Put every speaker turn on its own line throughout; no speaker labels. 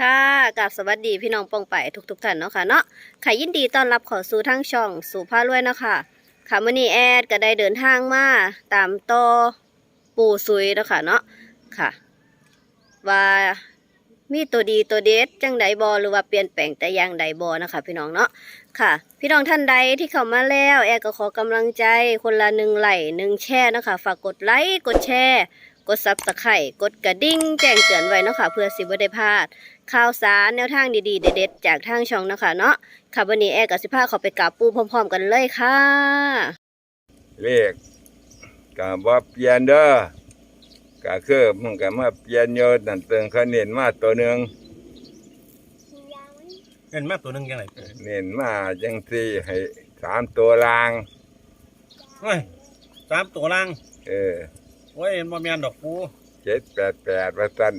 ค่ะกับสวัสดีพี่น้องปองไปทุกทุกๆท่านเนาะค่ะเนาะค่ะยินดีต้อนรับขอสู่ทางช่องสู่พารวยเนาะค่ะค่ะมื้อนี้แอดก็ได้เดินทางมาตามต่อปู่ซุยเนาะค่ะเนาะค่ะ ว่ามีตัวดีตัวเด็ดจังใดบอหรือว่าเปลี่ยนแปลงแต่อย่างใดบอนะคะ พี่น้องเนาะค่ะ พี่น้องท่านใดที่เข้ามาแล้ว แอดก็ขอกำลังใจคนละหนึ่งไหลค์หนึ่งแชร์เนะคะฝากกดไลค์กดแชร์ กดซับสไครต์กดกระดิ่งแจ้งเตือนไว้เนาะค่ะเพื่อสิบ่ได้พลาด ข่าวสารแนวทางดีๆ เด็ดๆ จากทางช่องเนาะคะเนาะค่ะวันนี้แอร์กับสิพาเขาไปกราบปูพร้อมๆ กันเลยค่ะ
เลขก็บ่เปลี่ยนเด้อก็คือมันก็มาเปลี่ยนโยนั่นเติงเขาเน้นมาตัวหนึง
เงินมากตัวหนึงยังไง
เน้นมาจังซี่ให้สามตัวลาง
เฮ้ยสามตัวล่าง
เออ
โอ้ยบ่แม่นดอกปู
เจ็ดแปดแปดว่าซั่น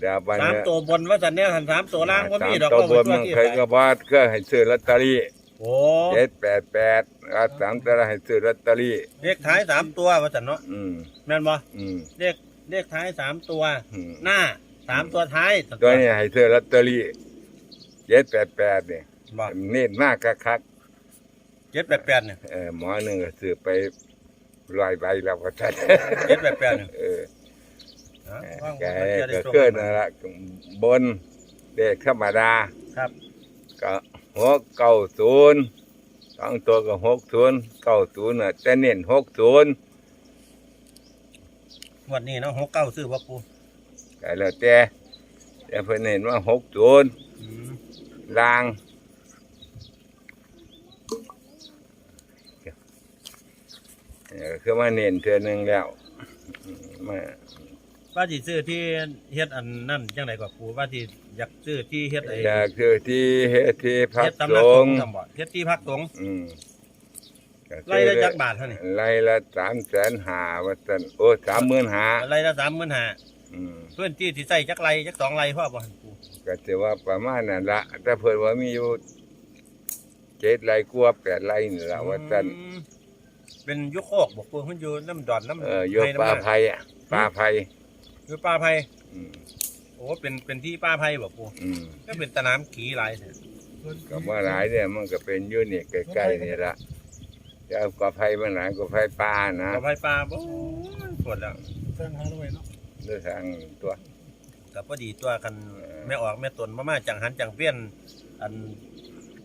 เดี๋ยวบัด
สาม
นี้
ตัวบนว่าสันเนี่ยทันสามตัวล่างว่ามีดอก
สามตัวบน
เอา
มัน
ไว้
เคยก็บ่ก็ให้ซื้อลอตเตอรี่
โอ้
เจ็ดแปดแปดว่าสามตัวให้ซื้อลอตเตอรี่
เลขท้ายสามตัวว่าสันเนาะ
อืม
แม่นบ่
อืม
เลขเลขท้ายสามตัว
อืม
หน้าสามตัวท้าย
ตัวนี้ให้ซื้อลอตเตอรี่เจ็ดแปดแปดนี่
บ่
เน้นมากคักๆ
เจ็ดแปดแปดเนี่ย
เออหมอหนึ่งก็ซื้อไป ร้อยใบแล้วก็ทัน
เจ็ดแปดแปดเนี่ย
เออ
อะ
เออ
ว่าง
แก
ๆจะได้
ก็
โชค
เกินนั่นละบนเด็กธรรมดา
ครับ
ก็หกเก้าศูนย์สองตัวก็หกศูนย์เก้าศูนย์น่ะแต่เน้นหกศูนย์
งวันนี้เนาะหกเก้าซื้อว่าปู
ก็แล้วแต่แต่เพิ่นเน้นว่าหกศูนย์
อืม
ลางเออ คือมาเน้นเทือหนึงแล้วอืมมา
ว่าสิซื้อที่เฮ็ดอันนั่นจังไดกว่าปูว่าสิอยากซื้อที่เฮ็ดไอ้
อยากคือที่เฮ็ดที่พัก
เฮ็ด
ส
ตำนักส
ง
ง
ฆ์
ฆ์จำบ่เฮ็ดที่พักสงฆ์
อืมก็คือ
ไล่ละจักบาทเท่านี้
ไล่ละสามแสนหาว่าซั่นโอ้สามหมื่นหา
ไรละสามหมื่นห้า
อืม
เพื่อนที่ที่ใส่จักไรจักสองไรพ่อบ่หันปู
ก็ถือว่าประมาณนั้นละแต่เพิ่นว่ามีอยู่เจ็ดไร่กว่าแปดไร่นี่ละว่าซั่น
อืม เป็นอยุโคกบอกปูมันอยู่น้ำดอนน้ำ
เอออยู่
ไน้ำ
ป่า
หน้
ไผ่อะป่าไผ่
อยู่ป่าไผ่
อืม
โอ้เป็นเป็นที่ป่าไผ่บอกปู
อืม
ก็เป็นตะน้ำขี่หลายแท้
ก็บ่หลายเนี่ยมันก็เป็นอยู่นี่ใกล้ๆนี่ละจะเอากว่าไผ่มันหลายกว่าไผ่ป่านะ
ป่าไผ่ป่าบ่ปวดแล้ว
ด้วยทางตัว
ก็พอดีตัวกัน
เออ
แม่ออกแม่ตนมามาจังหันจังเปี้ยน อัน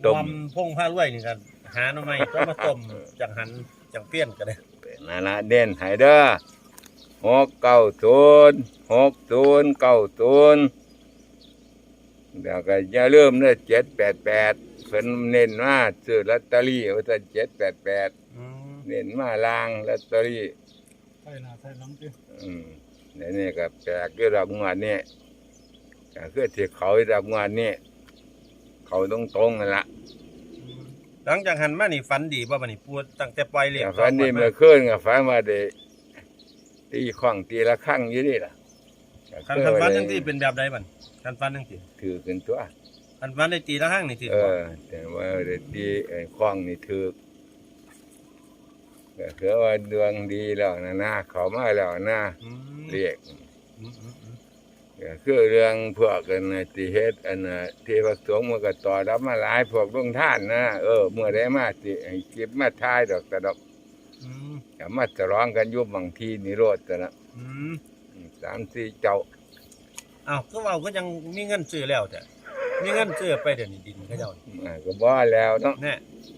ต้ม
วอมพงผ้ารวยนี่กันหาหน่อไม้ต้มมาต้มจังหัน จังเปี้ยนก็ได้
นั่นละเด่นให้เด้อหกเก้าศูนย์หกศูนย์เก้าศูนย์เดี๋ยวก็อย่าลืมเด้อเจ็ดแปดแปดเพิ่นเน้นมาซื้อลอตเตอรี่ว่าจะเจ็ดแปดแปด
อืม
เน้นมาลางลอตเตอรี่
ใช่นะใช่น้องจิ
อืมเดี๋ยวนี้ก็แปลกอยู่ดอกงวดนี่ก็คือที่เขาดอกงวดนี่เขาตรงตรงๆนั่นละ
หลังจากหันมานี่ฝันดีบ่บัดนี้ปูตั้งแต่ปล่อยเลี้ยง
แต่ฝันนี่เมื่อคืนก็ฝันว่าได้ตีข้องตีละครั้งอยู่นี่ล่ะก็
คัน
คือ
คันฝัน
ว่า
จัง
ได้
ที่เป็นแบบใดบัดคันฝันจังที่
ถือขึ้นตัว
คันฝันได้ตีละข้างนี่สิ
เออแต่ว่าได้ตีไอ้ข้องนี่ถือก็คือว่าดวงดีแล้วนะนะเขามาแล้วนะ
ม
เรียก
อืมอืมอืม
ก็ คือเรื่องพวกกันน่ะที่เฮ็ดอันน่ะที่พระสงฆ์มันก็ต่อรับมาหลายพวกลงท่านนะเออเมื่อได้มาสิให้เก็บมาทายดอกแต่ดอก
อืม
อย่ามาจะร้องกันอยู่บางทีนี่โรดแต่ละ
อืม
สามสี่เจ้า
อ้าวก็เว้าก็ยังมีเงินซื้อแล้วจ้ะมีเงินซื้อไปเดี๋ยวนี้ดินเขาเจ้านี่
อ่าก็บ่แล้วเนาะ
แน่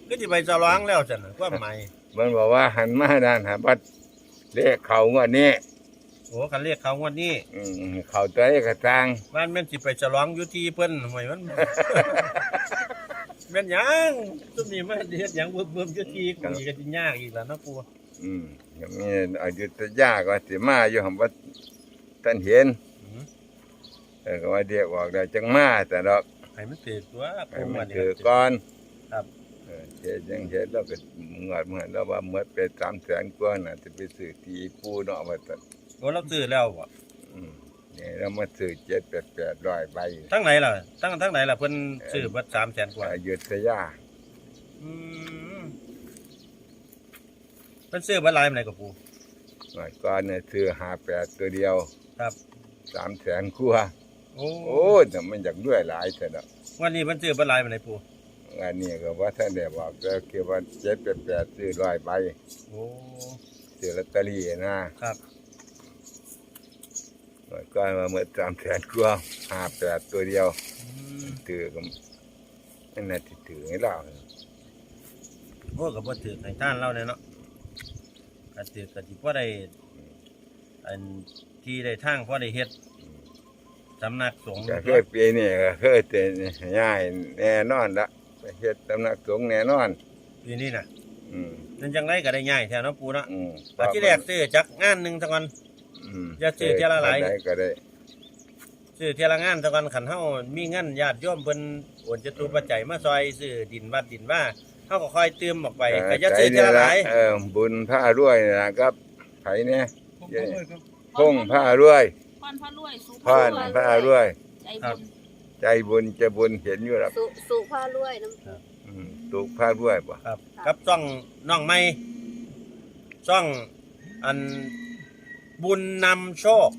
ก็สิไปจะร้องแล้วจ้ะนะความหมาย
มันบอกว่าหันมาด้านหาบัดเลขเขางวดนี้
โอ้คันเรียกเขางวดนี้
อืมเขาตัวเลขกระตัง
บ้านแม่นสิไปจะร้องอยู่ที่เพิ่นหวยมัน แม่นหยังซุมนี้มาเฮ็ดหยังเบิ่มๆอยู่ที่กูอีกก็สิยากอีกแล้วเนาะปู
อืมก็มีอายุทยาก็สิมาอยู่หันบัดท่านเห็น
อืม
เออก็ว่าเดียกออกได้จังมาแต่ดอก
ให้มันถือตัว
ให้
ปู
มั
มานนี่
ถือก่อน
ครับ
เออเฮ็ดจังเฮ็ดแล้วก็งวดเหมือนแล้วว่าหมดไปสามแสนกว่าน่ะจะไปซื้อที่ปูเนาะว่าซั่น
โอ้เราซื้อแล้วบ่
อืมนี่เรามาซื้อเจ็ดแปดแปดร้อยใบ
ทั้งไหนล่ะทั้งทั้งไหนล่ะเพิ่นซื้อเบัด300,000กว่า
อยุธยา
อืมเพิ่นซื้อเบัดหลายปานใดก็ปู
หน่อยก่อนเนี่ยซื้อหาแปดตัวเดียว
ครับ
สามแสนกว่า
อโอ้
โอ้ยแต่มันอยากด้วยหลายเถอะเนาะ
วันนี้เพิ่นซื้อบ่หลายปานใดปู
อันนี้ก็ว่าท่านได้บอกก็คือว่าเจ็ดแปดแปดซื้อร้อยใบ
โอ้
ซื้อลอตเตอรี่นะครับแล้ว ก็มาเมื่อสามแสนกว่าห้าแปดตัวเดียว
อืม
ถือก็ไม่น่าจะถือให้เรา
โอ้ก็บ่ถือให้ท่านเราเนี่ยเนาะก็ถือก็สิบ่ได้อันที่ได้ทางพอได้เฮ็ดสำนักสงฆ์
ก็เคยปีนี้ก็เคยเต็นง่ายแน่นอนละไปเฮ็ดตำหนักสงฆ์แน่นอน
ปีนี้น่ะ
อืม
นั่นจังไดก็ได้ง่ายแท้เนาะปูเนาะ
อืม
ว่าที่แรกซื้อจักงานหนึงซะก่อน
อืม
อย่าซื้อเที่ยวละหลาย
ได้ก็ได้
ซื้อเที่ยละงานซะก่อนคันเฮามีเงินญาติโยมเพิ่นโอนจตุปัจจัยมาซอยซื้อดินวัดดินว่าเฮาก็ค่อยเติมออกไปก็อย่าซื้อเที่ยละหลาย
เออบุญผ้ารวยนะครับไผเนี่ย
ผมก็เลยครับ
พงผ้ารวย
พรพระรวยสุ
พานผ้ารวย
ใจบุญ
ใจบุญจะบุญเห็นอยู่หรอก
สุสุผ้ารวยน้ำ
อืมถูกผ้ารวยป่ะ
ครับ กับซ่องน้องใหม่ซ่องอัน บุญนำโชค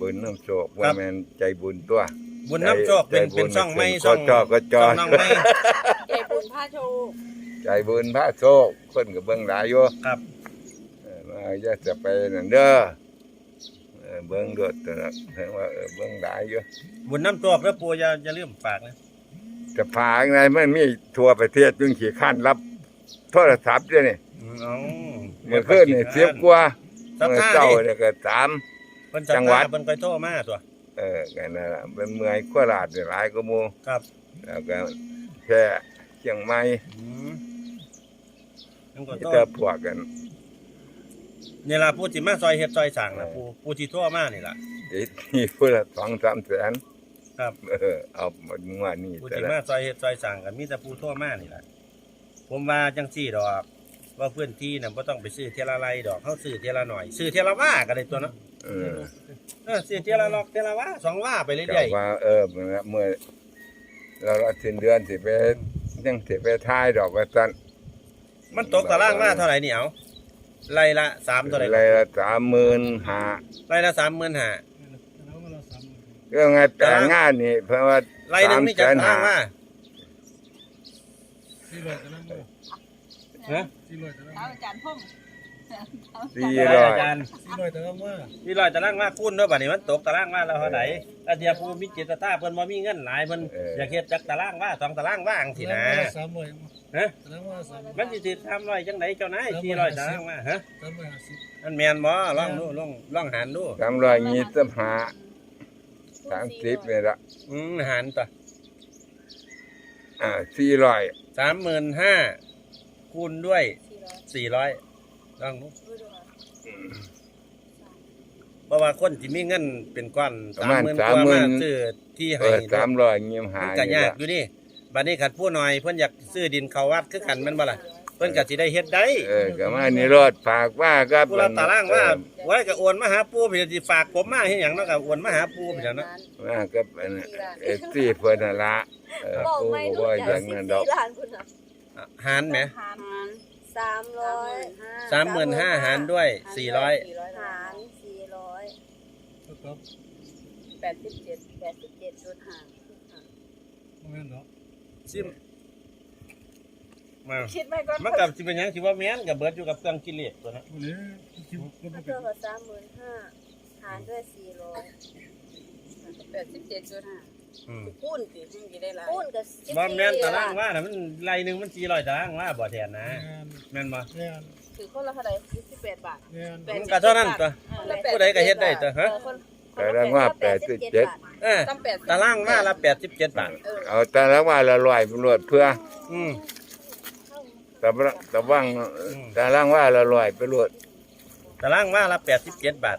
บุญน้ำโชค
ครั
ว่า
บ
แม่นใจบุญตัว
บุญนำโชคเป็น
ใจบุญ
เป็นซ่องใหม่
เป็น
ซ่อง
ก็จอก็จอ
ซ่องน้องใหม่
ใจบุญพระโชค
ใจบุญพระโชคคนกับเบิ่งหลายอยู่
ครับ
เออมาจะจะไปนั่นเด้อเออเบิ่งโดดแต่ละเห็นว่าเออเบิ่งหลายอยู่
บุญนำโชคแล้วปู่อย่าอย่าลืมฝากนะ
จะพาไงมันมีทั่วประเทศจึงขี่ขั้านรับโทรศัพท์ด้วยนี่
อืมเอา
เมื่อคืนนี่เสียบกว่า
สัก
เมื่อ
ท่า
เจ้า
ดิ
เนี่ยก็สาม
เพิ่น
จั
จั
ง
ง
ห
ห
วั
วั
ด
ดเพิ่นค่อยโทรมาตัว
เออกันนั่นล่ะเป็นเมืองโคราชนี่หลายก็หมู่
ครับ
แล้วก็แค่เชียงใหม่
อืมมันก็
ที่
โท
ก็
ษ
พวกกัน
นี่ล่ะผู้ที่มาซอยเฮ็ดซอยสร้างล่ะผู้ผู้ที่โทรมานี่ล่ะ
ติดนี่พุ่นละสองสามแสน
ครับ
เออเอาหมดงวดนี้
ผู้
แต่
ที่
ละ
มาซอยเฮ็ดซอยสร้างก็มีแต่ผู้โทรมานี่ล่ะผมว่าจังซี่ดอก ว่าพื้นที่น่ะบ่ต้องไปซื้อเทยละไรดอกเฮาซื้อเทยละหน่อย ซื้อเทยละว่าก็ได้ตัวเนาะ
เออ
เออซื้อเทยละลอกเทยละว่าสองว่าไปเรื่
ก็
อย
ว่าเออเมื่อเมื่อเราเราสิ้นเดือนสิไปยังสิไปท้ายดอกว่าซั่น
ๆมันตกตารางว่าเท่าไหร่นี่เอาไร่ละ3เท่าไหร่
ไรละสามหมื่นห้า
ไร่ละ35,000
แล้วก็เราสามหมื่น
เรื่องไงแปลงงานนี่ เพราะว่า
ไร่หนึงมีจักตารางว่า
สี่ร้อยตารางวา
ฮะ
สี่ร้อยตาราง
ท้าวาอาจารย์พงษ์
สี่
ไร่
ร้อย
อาจารย์
สี่ร้อยตารางวา
นี่ร้อยตารางว่าคูณเด้อบัดนี้มันตกตารางว่าแล้วเท่าไหร่ถ้าเทียบผู้มีจิตตาเพิ่นบ่มีเงินหลายเพิ่นอยากเฮ็ดจักตารางว่าสองตารางว่าจังซี่นะ
ตารางวาละสามร้อย
ฮะ
ตารางวาละสามร้อย
มันสิสิทำร้อยจังไดเจ้านาย400ตารางว่าฮะ
สามร้อยห้าสิบ
มันแม่นบ่ลองดูลองลองหารดู
สามร้อยยี่สิบห้าสามสิบนี่ละ
อืมหารต่อ
อ่าสี่ร้อย
สามหมื่นห้า คูณด้วยสี่ร้อยลองดูเพราะว่าคนที่มีเงินเป็นก้อนสามหมื่นกว่ามาซื้อที่
เอ
ให้
อสามร้อยยี่สิบห้า
มันก็
นี่
ยาก
ละ
อยู่นี่บัดนี้ขัดผู้หน่อยเพิ่นอยากซื้อดินเขาวัดคือกันแม่นบ่ล่ะเพิ่นก็สิได้เฮ็ดได้
เออก็มานี่รถฝากว่าก็
ผู้ละตารางว่าไว้ก็โอนมาหาปู่เพิ่นสิฝากผมมาเฮ็ดหยังเนาะก็โอนมาหาปู่เพิ่นเนาะ
ว่าก็เป็นเอฟซีเพิ่นนั่นละเออ
บอก
กู
ไม่
ก็
รู้
ว่าอ
จั
ย่ากง
สิบ
นั้นดอก
สี่ล้านคุณน่ะ
หารแหม
หาร
สามร้อย
สามหมื่นห้าหารด้วยสี่ร้อย
หารสี่ร้อย
แล้วก็
แปดสิบเจ็ด
แปดสิบเจ็ดจุดห้า
ไม่งั้นเนาะ
ซิมมา
คิดไว้ก่อน
มันกับสิเป็นหยังสิว่าแม่นกับเบิดอยู่กับเครื่องกิเลสตัวนั้น
วันนี้คิดว่าก็ไม่เป็
เท่านกับสามหมื่นห้าหารด้วยสี่ร้อย
แปดสิบเจ็ดจุดห้า
อืม
คูณสิถึงจะได้หลาย
คูณกับสิบ
บ่
สี่
แม่นตาราง
ล้น
ว่าน่ะมันไรหนึงมัน400ตารางว่าบ่แทนนะ
งาน
แม่นบ่
งาน
ถือคนละเท่าไหร่ยี่สิบแปดบาท
งาน
แปด
มันก็เท่านั้นตัว ผู้ใดก็เฮ็ดได้ตัวฮะ
ตารางว่าแปดสิบเจ็ด
เออ
ตั้งแปด
ตารางว่าละ87บาท
เออ
เอาตารางว่าละร้อยเป็นรวดเพื่อ
อืม
ตะบังตะบัง
ม
ตารางว่าละร้อยไปรวด
ตารางว่าละ87บาท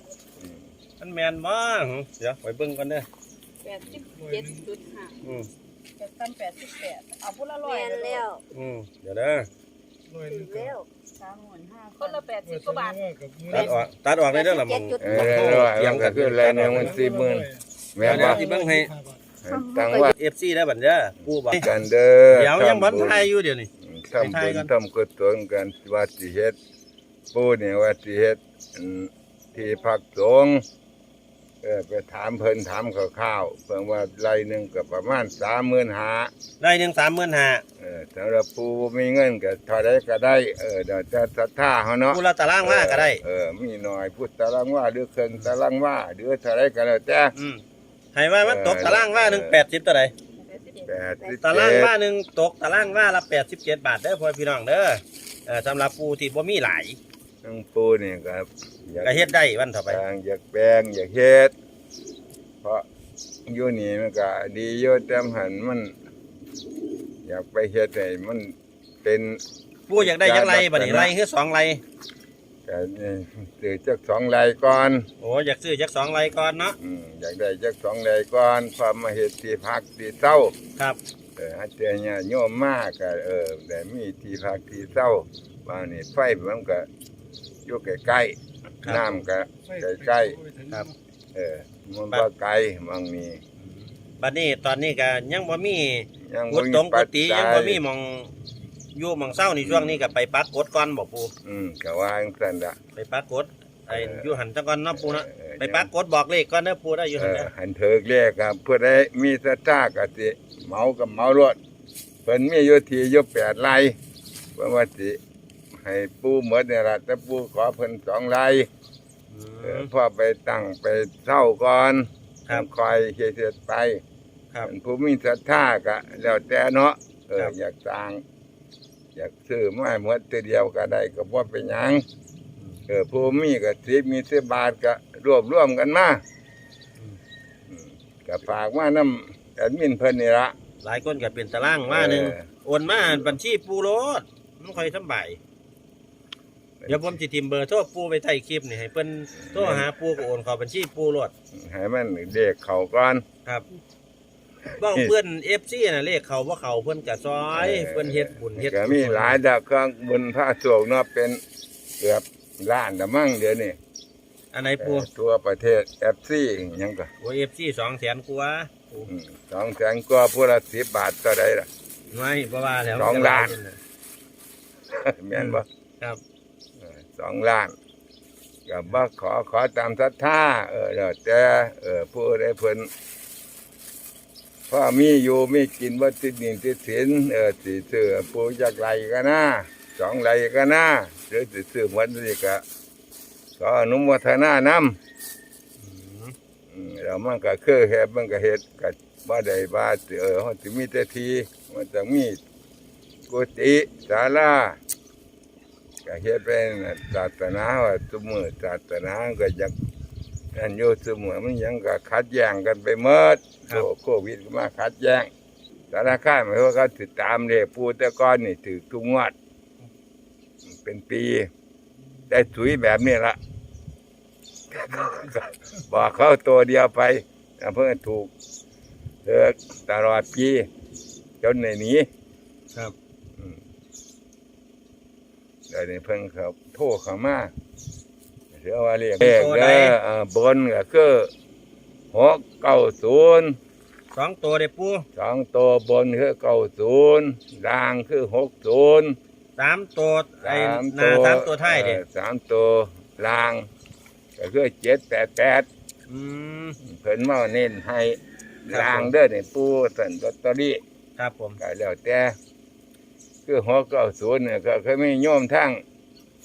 มันแม่นบ่หึเดี๋ยวไปเบิ่งก่อนเด้อ
แปดสิบเจ็ดจุดห้า
อืม
จะตั้งแปดสิบแปดเอาพูดละร้อย
แม่นแล้ว
อืมเดี๋ยวเด้อ
ร้อยห
ถึ
นึ
ง
งก็
แล้ว
สามหมื่นห้าคนละแปดสิบก
ตา
ว่าบาท
รางวากับมือ
ตัดออกตัดออกได้เด้อล่ะมึง
เออละร้อยมันก็คืออะไรเนี่ยมันสี่หมื่นแม่นบ่
สิเบิ่งให้
ตังว่า
FC ได้บัดเด้อผู้บ่
กันเด้อ
เดี๋ยวยังบ่ทันอยู่เดี๋ยวนี้
ทำบุญทำกุศลกันว่าสิเฮ็ดปู่นี่ว่าสิเฮ็ดอืมที่พักสงฆ์ เออไปถามเพิ่นถามข้าวๆเพิ่นว่าไรหนึ่งก็ประมาณสามหมื่นหา
ได้หนึ่งสามหมื่นห้า
เออสำหรับผู้บ่มีเงินก็เท่าใดก็ได้ เออเดี๋ยวจะศรัทธาเขาเนาะ
ผู้ละตารางว่าก็ได้
เออมีหน่อยพุทธตารางว่าหรือเครื่องตารางว่าหรือเท่าไรก็แล้วแต่
อืมให้ว่ามันตกตารางว่าหนึ่งแปดสิบตัวใด
แปดสิบ
ตาราง
เจ็ด
ว่าหนึ่งตกตารางว่าละแปดสิบเจ็ดบาทเด้อพ่อพี่น้องเด้อเออสำหรับผู้ที่บ่มีหลาย
ทั้งปูนี่ก็อยาก
ก็เฮ็ดได้วันต่อไป
ต่างอยากแปลงอยากเฮ็ด เพราะอยู่นี่มันก็ดีอยู่แต่หันมัน อยากไปเฮ็ดให้มันเป็น
ผู้อยากได้จักไรบัดนี้ไรคือสองไร
ก็นี่ซื้อจักสองลายก่อน
โอ้อยากซื้อจักสองไรก่อนเนาะ
อืมอยากได้จักสองลายก่อนพอมาเฮ็ดที่พักที่เศร้า
ครับ
เออฮัตเตียเนี่ยโยมมากก็เออได้มีที่พักที่เศร้าบางนี่ไฟมันก็ อยู่ใกล้ๆน้ำก็ใกล้
ครับ
เออมันบ่ไกลบางนี่
บัดนี้ตอนนี้ก็ยังบ่มี
ยัง
กุดตรงกุฏิ
ปัจจั
ยังบ่มีหมองอยู่หมองเศร้านี่ช่วงนี้ก็ไปปักกดก่อนบ่ปู
อืมก็ว่าจังซั่นล่ะ
ไปปักกดไอ้อยู่หันตะก่อนเนาะปูเนาะ
เออ
ไปปักกดบอกเลขก่อนเด้อปูได้อยู่
เอ
หัน
อ
เด้อ
หันเถิกเรียกครับเพื่อได้มีศรัทธาก็สิเหมากับเหมารถเพิ่นมีอยู่ที่อยู่แปดไร่เพิ่นว่าสิ ให้ปูหมดเนี่ยล่ะแต่ปูขอเพิ่นสองไร่
อื
เออ
ม
พ่อไปตั้งไปเช่าก่อน
ครับ
คอยเฮ็ดๆไป
ครับ
ผู้มีศรัทธาก็แล้วแต่เนาะเออ
ครับ
อยากสร้าง อยากซื้อไม้หมดทีเดียวก็ได้ก็บ่เป็นหยังเออผู้มีก็สิบมีสิบบาทก็รวบรวมกันมาอืมก็ฝากมานํแอดมินเพิ่นนี่ละ
หลายคนก็เป็นตารางว่าหนึ่ง
เออ
โอนมาบัญชีปูโรดมันค่อยสำบาย เดี๋ยวผมสิทิมเบอร์โทรปูไปใต้คลิปนี่ให้เพิ่นโทรหาปูก็โอนเข้าบัญชีปูโรด
ให้มันเด็กเขาก่อน
ครับบอกเพื่อน FC น่ะเลขเขาบ่เขาเพิ่นก็ซอยเพิ่นเฮ็ดบุญเฮ็ด
ก็มีหลายดอกเครื่องบุญพระสงฆ์เนาะเป็นเกือบล้านละมั่งเดี๋ยวนี้
อันไหนปู
เออทั่วประเทศ FC หยังก็
โอ้ FC 200,000กว่าปู
อืมสองแสนกว่าผู้ละ10บาทเท่าใดล่ะ
ไม่บ่ว่าแล้ว
สองล้านแม่นบ่
ครับ
เออ สองล้านก็บ่ขอขอตามศรัทธาเออแล้วแต่เออผู้ใดเพิ่นพ่อมีอยู่มีกินบ่ติดหนี้ติดสินเออสิซื้อปูจักไรก็น่าสองไรก็น่าหรือสิซื้อหมดนี่ก็ก็อนุโมทนานำ
อืม
อืมแล้วมันก็คือเฮ็ดมันก็เฮ็ดก็บ่ได้ว่าสิเออเฮาสิมีแต่ทีมันต้องมีกุฏิศาลา ก็เฮ็ดเป็นศาสนาว่าซุมื้อศาสนาก็อยากอันอยู่ซุมื้อมันยังก็ขัดแย้งกันไปหมดโคโควิดก็มาขัดแย้งธนาคารหมายว่าเขาติดตามเลขผู้แต่ก่อนนี่ถือทุกงวด เป็นปี ได้ถุยแบบนี้ละบอกเขาตัวเดียวไปแล้วเพื่อนถูกเลิกตลอดปีจนในนี้
ครับ
อืม เดี๋ยวนี้เพิ่งเขาโทรเขามาเรียกว่าเรียกเลขเด้อเอ่อบนก็คือหกเก้าศูนย์
สองตัวเด้อปู
สองตัวบนคือเก้าศูนย์ล่างคือหกศูนย์
สามตัวไอ้
สาม
หน้า
ตัว
สามตัวท้ายเด้
เออสามตัวล่างก็คือเจ็ดแปดแปด
อืม
เพิ่นมาเน้นให้
ครับ
ลางเด้อนี่ปูสันลอตเตอรี่
ครับผม
ก็แล้วแต่ คือหัวเก้าศูนย์เนี่ยก็เคยมีโยมทั้ง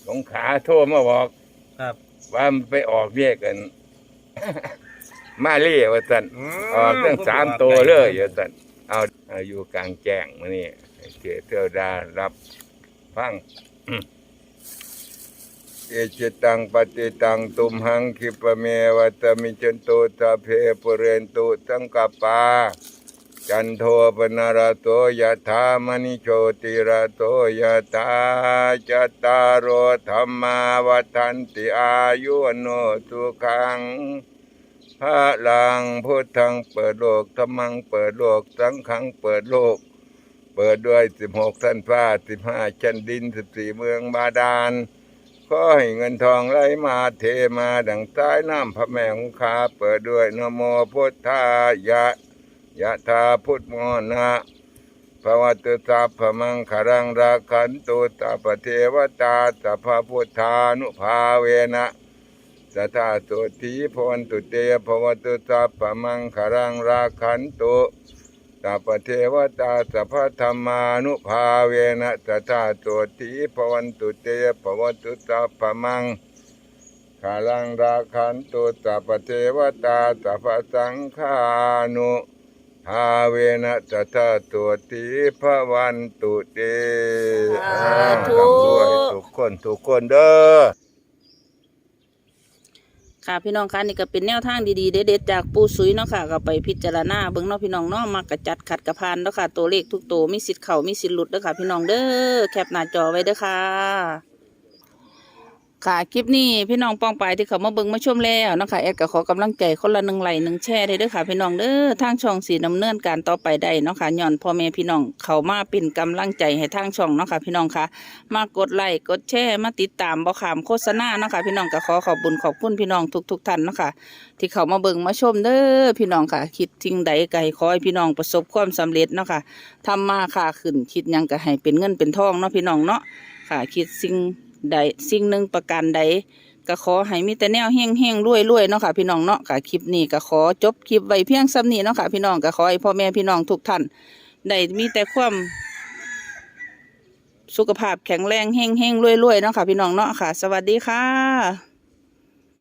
สงขลาโทรมาบอก
ครับ
ว่ามันไปออกเรียกกัน มาเรียว่าสันออกตั้งสามตัวเลยว่าสันเอาเอาอยู่กลางแจ้งมานี่ให้เทเทวดารับฟังเอจิตังปฏิตังตุมหังคิปะเมวัตมิจนโตตาเพปุเรนตุสังกปปา จันโทปนาราโตยะธามณิโชติราโตยะธาจตตารโอธรรมาวัฏันติอายุโนสุขังพระลังพุทธังเปิดโลกธรรมังเปิดโลกสังขังเปิดโลก เปิดด้วยสิบหกท่านฟ้าสิบห้าชั้นดินสิบสี่เมืองบาดาลขอให้เงินทองไหลมาเทมาดังใต้น้ำพระแม่คงคาเปิดด้วยนโมพุทธายะ ยะธาพุทธโมนะภวตุสัพพมังคารังราคันตุตาปเทวตาสัพพพุทธานุภาเวนะสัทธาโสธีพวันตุเตภวตุสัพพมังคารังราคันตุสัพเทวตาสัพพธรรมานุภาเวนะสัทธาโสธีพวันตุเตภวตุสัพพมังคารังราคันตุสัพเทวตาสัพพสังฆานุ ภาเวนะสัทธาโสธีพวันตุเต
สาธุ
ร่ำรวยทุกคนทุกคนเด้อ
ค่ะพี่น้องคะนี่ก็เป็นแนวทางดีๆเด็ดๆจากปูซุยเนาะค่ะก็ไปพิจารณาเบิ่งเนาะพี่น้องเนาะมากระจัดขัดกระพานเนาะค่ะตัวเลขทุกตัวมีสิทธิ์เข่ามีสิทธิ์หลุดเด้อค่ะพี่น้องเด้อแคปหน้าจอไว้เด้อค่ะ ค่ะ คลิปนี้พี่น้องปองไปที่เขามาเบิ่งมาชมแล้วนะคะแอดก็ขอกำลังใจคนละหนึ่งไหลหนึ่งแชร์ได้เด้อค่ะ พี่น้องเด้อทางช่องสีดำเนินการต่อไปได้เนาะค่ะย้อนพ่อแม่พี่น้องเขามาเป็นกำลังใจให้ทางช่องเนาะค่ะพี่น้องค่ะ มากดไลค์กดแชร์มาติดตามบ่ขามโฆษณาเนาะค่ะพี่น้องก็ขอขอบบุญขอบคุณพี่น้องทุกๆท่านเนาะค่ะที่เขามาเบิ่งมาชมเด้อพี่น้องค่ะ คิดทิ้งใดไก่ขอให้พี่น้องประสบความสำเร็จเนาะค่ะทำมาค่าขึ้นคิดยังก็ให้เป็นเงินเป็นทองเนาะพี่น้องเนาะค่ะ คิดสิ่ง ใดสิ่งหนึ่งประการใดก็ขอให้มีแต่แนวเฮงเฮงรวยรวยเนาะค่ะพี่น้องเนาะค่ะคลิปนี้ก็ขอจบคลิปไว้เพียงซ้ำนี้เนาะค่ะพี่น้องก็ขอให้พ่อแม่พี่น้องทุกท่านได้มีแต่ความสุขภาพแข็งแรงเฮงเฮงรวยรวยเนาะค่ะพี่น้องเนาะค่ะ สวัสดีค่ะ